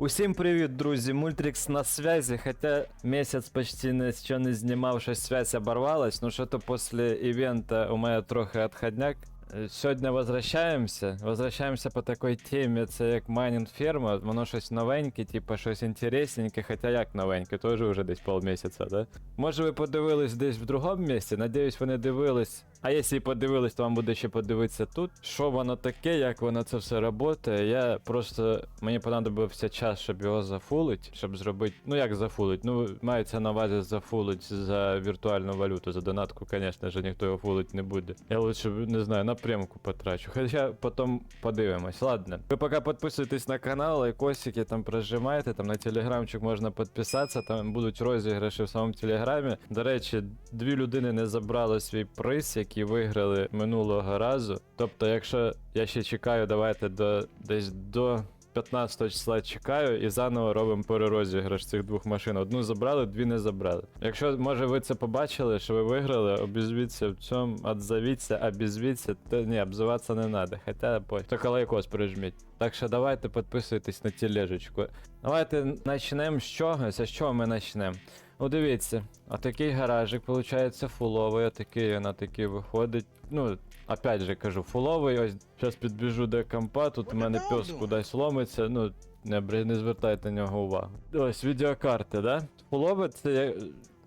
Усім привіт, друзі! Мультрикс на связі, хотя месяц почти нічого не знімав, що связь оборвалась, ну що то після івента у мене трохи отходняк. Е, Сьогодні возвращаємося. Возвращаємося по такій темі, це як майнінг ферма, воно щось новеньке, типу щось інтересненьке, хоча як новеньке, теж вже десь полмісяця, да? Може ви подивились десь в другому місці, надіюсь, ви не дивились. А якщо подивились, то вам буде ще подивитися тут. Що воно таке, як воно це все працює. Я просто мені понадобився час, щоб його зафулить, щоб зробити. Ну як зафулить? Ну, мається на увазі зафулить за віртуальну валюту. За донатку, звісно ж, ніхто його фулить не буде. Я лучше, не знаю, напрямку потрачу. Хоча потім подивимось. Ладно. Ви поки підписуйтесь на канал, лайкосики там прожимайте, там на телеграмчик можна підписатися, там будуть розіграші в самому телеграмі. До речі, дві людини не забрали свій приз, які виграли минулого разу. Тобто, якщо я ще чекаю, давайте до десь до. 15 числа чекаю і заново робимо перерозіграш цих двох машин. Одну забрали, дві не забрали. Якщо може ви це побачили, що ви виграли, обізвіться в цьому, отзовіться, обізвіться, то ні, обзиватися не треба. Хоча по тільки лайкос прижміть. Так що давайте підписуйтесь на тележечку. Давайте почнемо з чогось. А з чого ми почнемо? Ну дивіться, отакий гаражик, виходить, фуловий, отакий він такий виходить. Ну, опять же кажу, фуловий, ось зараз підбіжу до компа, тут у мене пес кудись ломиться, ну, не, не звертайте на нього увагу. Ось відеокарти, да? Фулове це я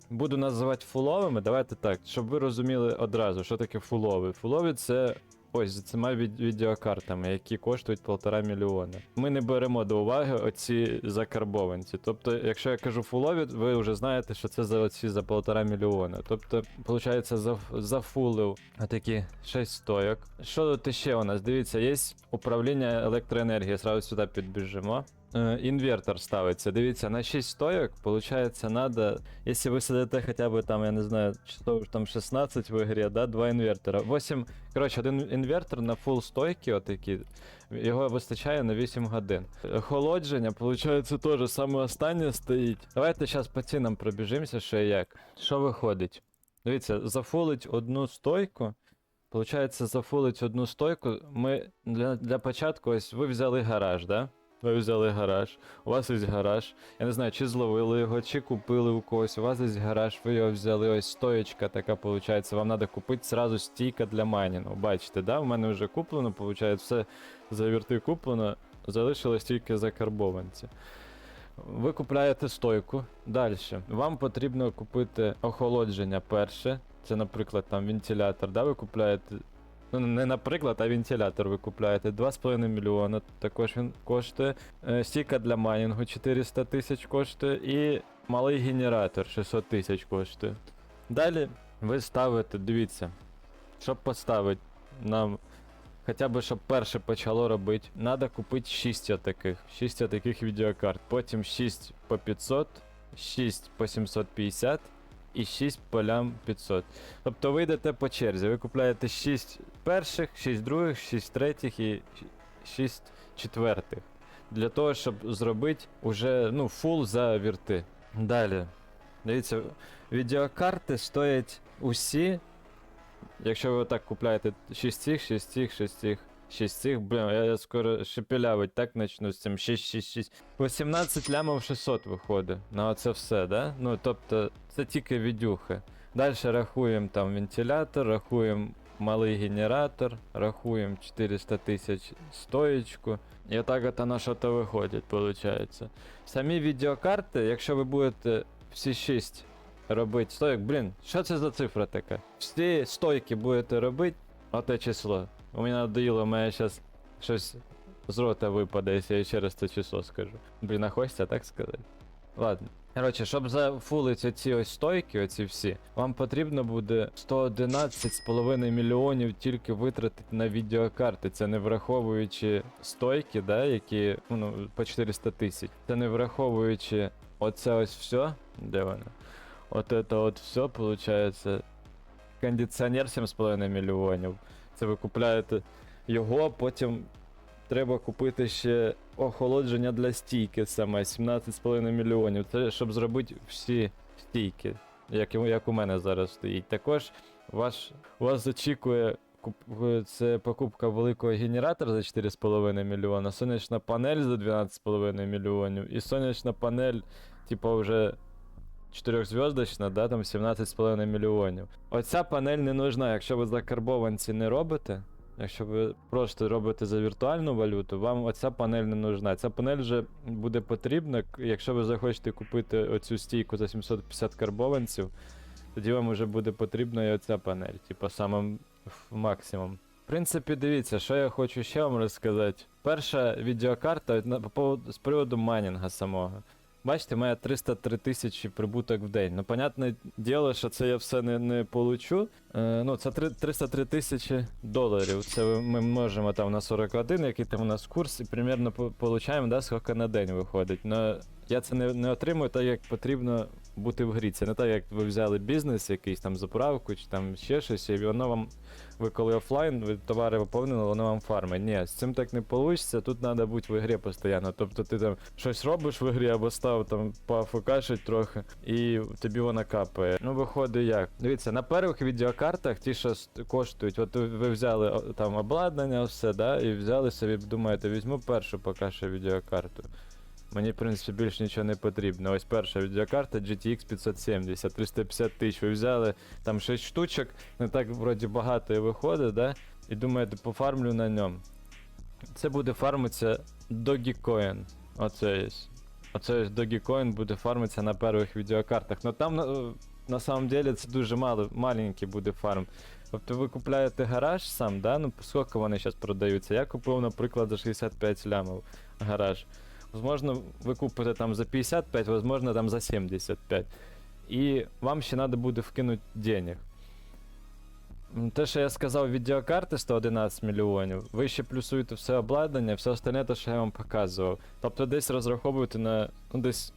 буду називати фуловими, давайте так, щоб ви розуміли одразу, що таке фуловий. Фулові це ось з цими від- відеокартами, які коштують полтора мільйона. Ми не беремо до уваги оці закарбованці. Тобто, якщо я кажу фулові, ви вже знаєте, що це за оці за полтора мільйона. Тобто, виходить, за, зафулив отакі 6 стойок. Що тут ще у нас? Дивіться, є управління електроенергії. Сразу сюди підбіжимо. Е, Інвертор ставиться. Дивіться, на 6 стоек, получается, надо, если вы сидите хотя бы там, я не знаю, часов там 16 в игре, да, два інвертора. 8, коротше, один інвертор на фул стойки, отакі, його вистачає на 8 годин. Охолодження, получается, теж саме останнє стоїть. Давайте зараз по цінам пробіжимося, що і як. Що виходить? Дивіться, зафулить одну стойку. Получається, зафулить одну стойку. Ми для, для початку, ось ви взяли гараж, да? Ви взяли гараж, у вас є гараж. Я не знаю, чи зловили його, чи купили у когось. У вас є гараж, ви його взяли. Ось стоєчка така, виходить. Вам треба купити сразу стійка для майнінгу. Бачите, да? У мене вже куплено, виходить, все за вірти куплено, залишилось тільки закарбованці. Ви купляєте стойку. Далі. Вам потрібно купити охолодження перше. Це, наприклад, там вентилятор, да, ви купляєте. Ну, не наприклад, а вентилятор ви купляєте 2,5 мільйона, також він коштує. Е, Стійка для майнінгу 400 тисяч коштує і малий генератор 600 тисяч коштує. Далі ви ставите, дивіться, щоб поставити нам хоча б щоб перше почало робити, треба купити 6 отаких, 6 отаких відеокарт, потім 6 по 500, 6 по 750 і 6 по лям 500. Тобто ви йдете по черзі, ви купляєте 6 перших, 6 других, 6 третіх і 6 четвертих. Для того, щоб зробити уже ну, фул за вірти. Далі. Дивіться, відеокарти стоять усі. Якщо ви так купляєте 6 цих, 6 цих, 6 цих, 6 цих, блін, я, скоро шепелявить так начну з цим 6, 6, 6. 18 лямов 600 виходить. На оце все, да? Ну, тобто, це тільки відюхи. Далі рахуємо там вентилятор, рахуємо малий генератор, рахуємо 400 тисяч стоєчку. І отак от на що то виходить, виходить. Самі відеокарти, якщо ви будете всі 6 робити стоїк, блін, що це за цифра така? Всі стойки будете робити, оте число. У мене надоїло, у мене зараз щось з рота випаде, якщо я раз це число скажу. Блін, а хочеться так сказати. Ладно. Коротше, щоб зафулити ці ось стойки, оці всі, вам потрібно буде 111,5 мільйонів тільки витратити на відеокарти. Це не враховуючи стойки, да, які ну, по 400 тисяч. Це не враховуючи оце ось все. Де воно? От это от все, получается. Кондиціонер 7,5 мільйонів. Це ви купляєте його, потім треба купити ще охолодження для стійки саме 17,5 мільйонів. Це щоб зробити всі стійки, як, як у мене зараз стоїть. Також ваш, вас очікує це покупка великого генератора за 4,5 мільйона, сонячна панель за 12,5 мільйонів, і сонячна панель, типу, вже чотирьохзв'язочна, да, там 17,5 мільйонів. Оця панель не нужна, якщо ви закарбованці не робите. Якщо ви просто робите за віртуальну валюту, вам оця панель не нужна. Ця панель вже буде потрібна, якщо ви захочете купити оцю стійку за 750 карбованців, тоді вам вже буде потрібна і оця панель, типу самим максимум. В принципі, дивіться, що я хочу ще вам розказати. Перша відеокарта з приводу майнінга самого. Бачите, має 303 тисячі прибуток в день. Ну, понятне діло, що це я все не, не получу. Е, ну, це 3, 303 тисячі доларів. Це ми можемо там на 41, який там у нас курс, і примерно по- получаємо, да, скільки на день виходить. Но я це не, не отримую так, як потрібно бути в грі. Це не так, як ви взяли бізнес, якийсь там заправку чи там ще щось, і воно вам. Ви коли офлайн, ви товари виповнили, воно вам фармить. Ні, з цим так не вийде, тут треба бути в ігрі постійно. Тобто ти там щось робиш в ігрі або став там поафкашить трохи, і тобі вона капає. Ну, виходить як. Дивіться, на перших відеокартах ті, що коштують, от ви взяли там обладнання, все, да, і взяли собі, думаєте, візьму першу поки що відеокарту. Мені, в принципі, більше нічого не потрібно. Ось перша відеокарта GTX 570, 350 тисяч. Ви взяли там 6 штучок, не так вроді багато і виходить, да? І думаєте, пофармлю на ньому. Це буде фармитися Dogecoin. Оце є. Оце є Dogecoin буде фармитися на перших відеокартах. Ну там на, на самом деле це дуже мало, маленький буде фарм. Тобто ви купляєте гараж сам, да? Ну, скільки вони зараз продаються? Я купив, наприклад, за 65 лямів гараж. Возможно, ви купите там за 55, возможно, там за 75. І вам ще треба буде вкинути денег. Те, що я сказав, відеокарти 111 мільйонів, ви ще плюсуєте все обладнання, все остальне, те, що я вам показував. Тобто десь розраховуєте на ну, десь,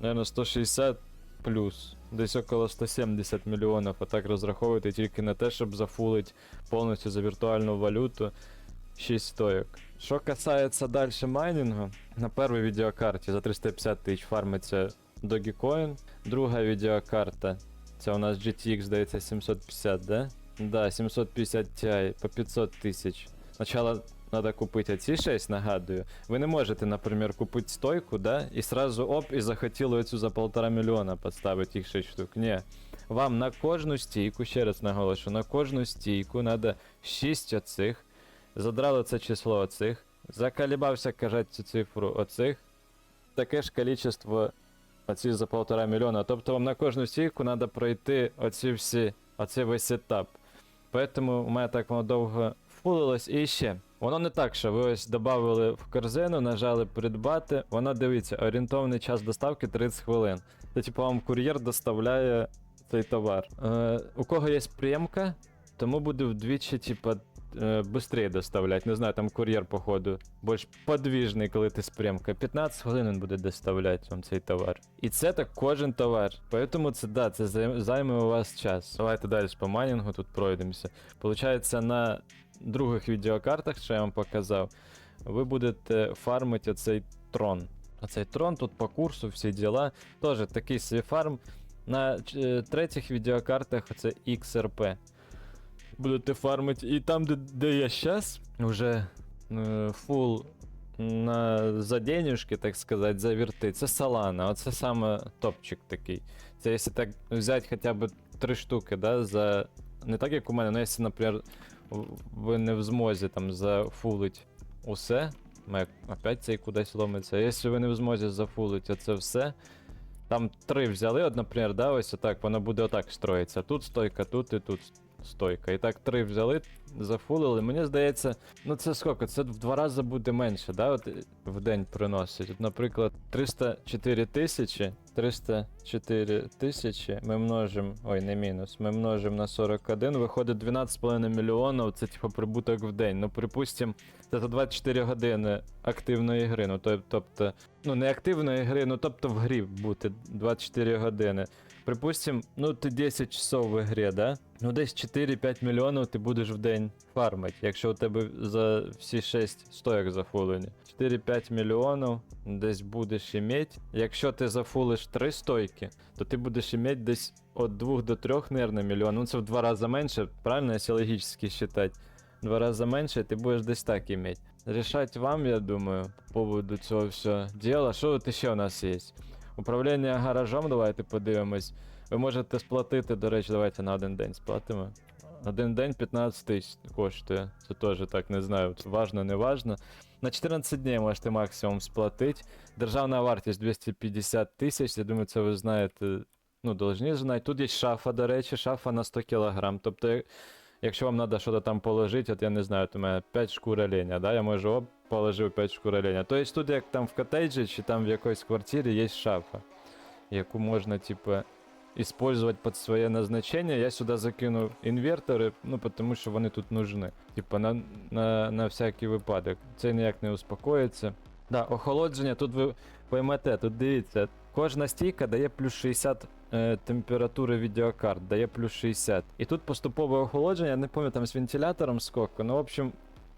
наверное, 160 плюс, десь около 170 мільйонів, отак розраховуєте тільки на те, щоб зафулити повністю за віртуальну валюту 6 стоїк. Що касається далі майнінгу, на першій відеокарті за 350 тисяч фармиться Dogecoin, друга відеокарта, це у нас GTX, здається, 750, да? Да, 750 Ti по 500 тисяч. Спочатку треба купити ці 6, нагадую. Ви не можете, наприклад, купити стойку, да, і сразу оп, і захотіли оцю за полтора мільйона поставити їх 6 штук. Ні. Вам на кожну стійку, ще раз наголошу, на кожну стійку треба 6 оцих. Задрали це число оцих. Заколебався кажати цю цифру оцих. Таке ж количество оці за полтора мільйона. Тобто вам на кожну стійку треба пройти оці всі, оцей весь етап. Поэтому у мене так воно довго фулилось. І ще. Воно не так, що ви ось додали в корзину, нажали придбати. Воно дивіться, орієнтовний час доставки 30 хвилин. Це типу вам кур'єр доставляє цей товар. Е, у кого є прийомка, тому буде вдвічі, типа, е, быстрее доставлять. Не знаю, там кур'єр, походу, більш подвіжний, коли ти з прямка. 15 хвилин він буде доставляти вам цей товар. І це так кожен товар. Поэтому це да, це займе у вас час. Давайте далі по майнінгу тут пройдемося. Получається, на других відеокартах, що я вам показав, ви будете фармити оцей трон. Оцей трон тут по курсу, всі діла. Теж такий свій фарм. На е, третіх відеокартах це XRP будете фармити. І там, де, де я зараз, вже е, фул на за денежки, так сказати, за вірти. Це Solana. Оце саме топчик такий. Це якщо так взяти хоча б три штуки, да, за. Не так, як у мене, ну якщо, наприклад, ви не в змозі там зафулить усе. Мек опять цей кудись ломиться. Якщо ви не в змозі зафулити оце все. Там три взяли, от, наприклад, да, ось отак, воно буде отак строїться. Тут стойка, тут і тут стойка. І так три взяли, зафулили. Мені здається, ну це скільки? Це в два рази буде менше, да? От е, в день приносить. От, наприклад, 304 тисячі. 304 тисячі ми множимо, ой, не мінус, ми множимо на 41, виходить 12,5 мільйонів, це типу прибуток в день. Ну, припустимо, це за 24 години активної гри. Ну, тобто, ну не активної гри, ну тобто в грі бути 24 години. Припустим, ну ти 10 часов в ігрі, да? Ну десь 4-5 мільйонів ти будеш в день фармити, якщо у тебе за всі 6 стояк зафулені. 4-5 мільйонів десь будеш іметь. Якщо ти зафулиш 3 стойки, то ти будеш іметь десь від 2 до 3, наверное, мільйонів. Ну це в два рази менше, правильно, якщо логічно считати. В два рази менше, ти будеш десь так іметь. Рішать вам, я думаю, по поводу цього всього діла. Що тут ще у нас є? Управління гаражом, давайте подивимось. Ви можете сплатити, до речі, давайте на один день сплатимо. Один день 15 тисяч коштує. Це теж так не знаю. Важно, не важно. На 14 днів можете максимум сплатити. Державна вартість 250 тисяч. Я думаю, це ви знаєте. Ну, должні знати. Тут є шафа, до речі, шафа на 100 кг. Тобто, якщо вам треба щось там положити, от я не знаю, от у мене 5 шкур оленя, да? я можу оп, положив 5 шкур оленя. Тобто тут, як там в котеджі чи там в якоїсь квартирі, є шафа, яку можна, типу, использовать под своє назначення. Я сюди закинув інвертори, ну тому що вони тут нужны. Типа на, на, на всякий випадок. Це ніяк не успокоїться. Да, охолодження, тут ви поймете, тут дивіться, кожна стійка дає плюс 60 е, температури відеокарт, дає плюс 60. І тут поступове охолодження, не пам'ятаю з вентилятором скільки, ну в общем.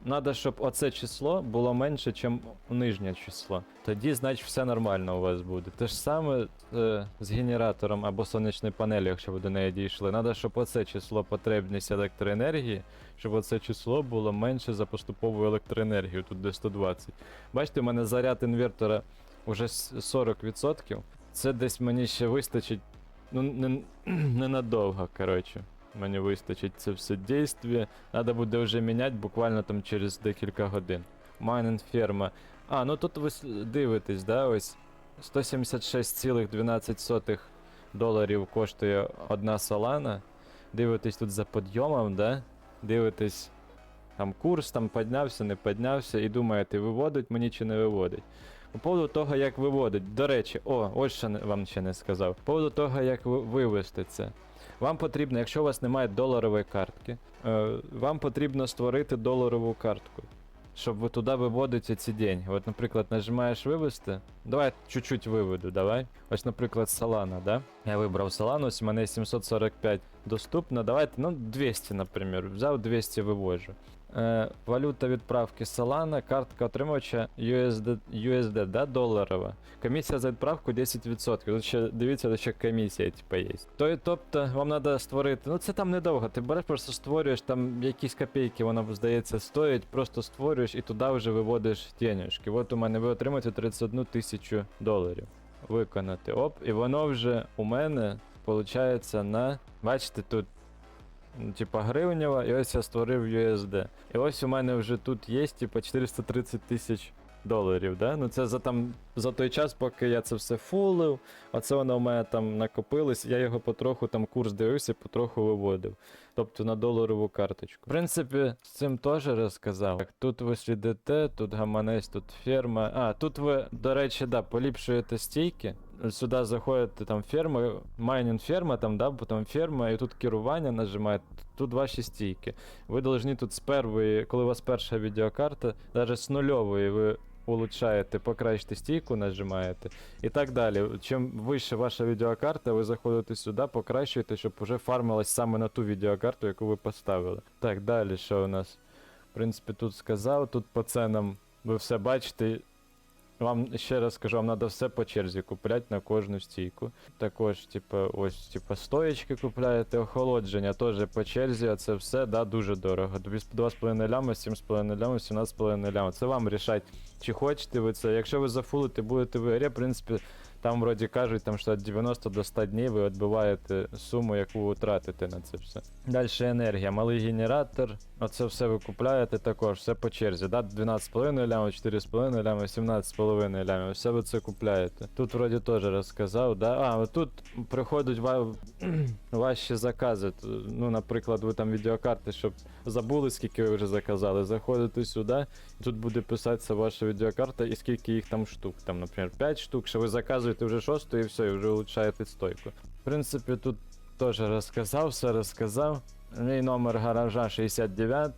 Надо, щоб оце число було менше, ніж нижнє число. Тоді, значить, все нормально у вас буде. Те ж саме е, з генератором або сонячною панелі, якщо ви до неї дійшли. Надо, щоб оце число потребність електроенергії, щоб оце число було менше за поступову електроенергію, тут де 120. Бачите, у мене заряд інвертора вже с- 40%. Це десь мені ще вистачить. Ну, не, ненадовго, коротше. Мені вистачить це все дійстві. Надо буде вже міняти буквально там через декілька годин. Майнинг ферма. А, ну тут ви дивитесь, да, ось 176,12 доларів коштує одна солана. Дивитесь тут за підйомом, да? Дивитесь, там курс там піднявся, не піднявся, і думаєте, виводить мені чи не виводить. По поводу того, як виводить, до речі, о, ось що вам ще не сказав. По поводу того, як ви- вивести це. Вам потрібно, якщо у вас немає доларової картки, е, вам потрібно створити доларову картку, щоб ви туди виводити ці деньги. От, наприклад, нажимаєш вивести. Давай чуть-чуть виведу, давай. Ось, наприклад, Solana, да? Я вибрав Solana, ось у мене 745 доступно. Давайте, ну, 200, наприклад. Взяв 200 вивожу. Е, валюта відправки Solana, картка отримувача USD, USD, да, доларова. Комісія за відправку 10%. Тут ще дивіться, тут ще комісія, типа, є. То, тобто, вам треба створити. Ну це там недовго. Ти береш, просто створюєш, там якісь копійки, воно здається, стоїть, просто створюєш і туди вже виводиш денежки. От у мене ви отримаєте 31 тисячу доларів. Виконати. Оп, і воно вже у мене виходить на. Бачите, тут. Типа гривнева, і ось я створив USD. І ось у мене вже тут є, типа 430 тисяч доларів, да? Ну це за там за той час, поки я це все фулив, оце воно у мене там накопилось, я його потроху там курс дивився, потроху виводив. Тобто на доларову карточку. В принципі, з цим теж розказав. Так, тут ви слідите, тут гаманець, тут ферма. А, тут ви, до речі, да, поліпшуєте стійки. Сюди заходите там ферма, майнінг ферма, там, да, потім ферма, і тут керування нажимаєте. Тут ваші стійки. Ви повинні тут з першої, коли у вас перша відеокарта, навіть з нульової ви улучшаєте, покращите стійку, нажимаєте. І так далі. Чим вище ваша відеокарта, ви заходите сюди, покращуєте, щоб вже фармилось саме на ту відеокарту, яку ви поставили. Так, далі що у нас? В принципі, тут сказав, тут по ценам ви все бачите. Вам ще раз скажу, вам треба все по черзі купляти на кожну стійку. Також, типу, ось, типу, стоєчки купляєте, охолодження теж по черзі, а це все да, дуже дорого. 2,5 ляма, 7,5 ляма, 17,5 ляма. Це вам рішать, чи хочете ви це. Якщо ви зафулите, будете в ігрі, в принципі, там вроді кажуть, там, що від 90 до 100 днів ви відбиваєте суму, яку ви тратите на це все. Далі енергія, малий генератор. Оце все ви купляєте також, все по черзі. Да? 12,5 лямів, 4,5 лямів, 17,5 лямів. Все ви це купляєте. Тут вроді теж розказав, да? А, тут приходять ва... ваші закази. Ну, наприклад, ви там відеокарти, щоб забули, скільки ви вже заказали. Заходите сюди, і тут буде писатися ваша відеокарта і скільки їх там штук. Там, наприклад, 5 штук, що ви заказуєте вже шосту і все, і вже улучшаєте стойку. В принципі, тут теж розказав, все розказав. Мій номер гаража 69,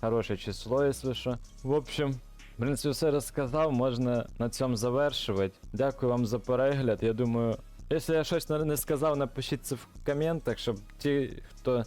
хороше число, якщо що. В общем, в принципі, все розказав, можна на цьому завершувати. Дякую вам за перегляд. Я думаю, Якщо я щось не сказав, напишіть це в коментах, щоб ті, хто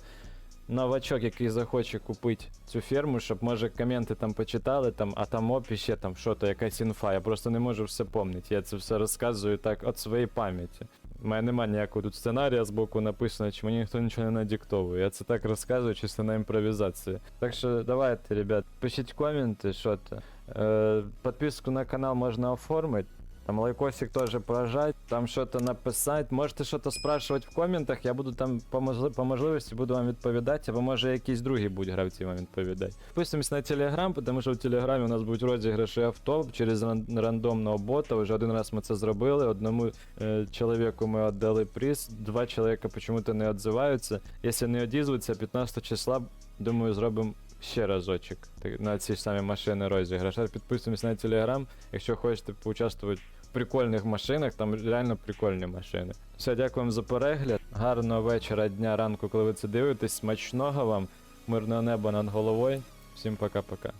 новачок, який захоче купити цю ферму, щоб може коменти там почитали, там, а там опі ще там що-то, якась інфа. Я просто не можу все пам'ятати. Я це все розказую так від своєї пам'яті. У мене немає ніякого тут сценарія з боку написано, чи мені ніхто нічого не надиктовує. Я це так розказую чисто на імпровізації. Так що давайте, ребят, пишіть коменти, що то. Е, підписку на канал можна оформити. Там лайкосик тоже прожать, там что-то написать. Можете что-то спрашивать в коментах, я буду там по, можли- по можливості буду вам відповідати, або може якісь другі будуть гравці вам відповідати. Підписуємось на телеграм, тому що в телеграмі у нас будуть розіграші авто через ран- рандомного бота. Вже один раз ми це зробили. Одному е, чоловіку ми віддали приз, два чоловіка почему-то не відзиваються. Якщо не одізвуться, 15 числа, думаю, зробимо ще разочок на ці самі машини розіграш. Підписуємось на телеграм, якщо хочете поучаствувати прикольних машинах, там реально прикольні машини. Все, дякую вам за перегляд. Гарного вечора, дня, ранку, коли ви це дивитесь. Смачного вам, мирного неба над головою. Всім пока-пока.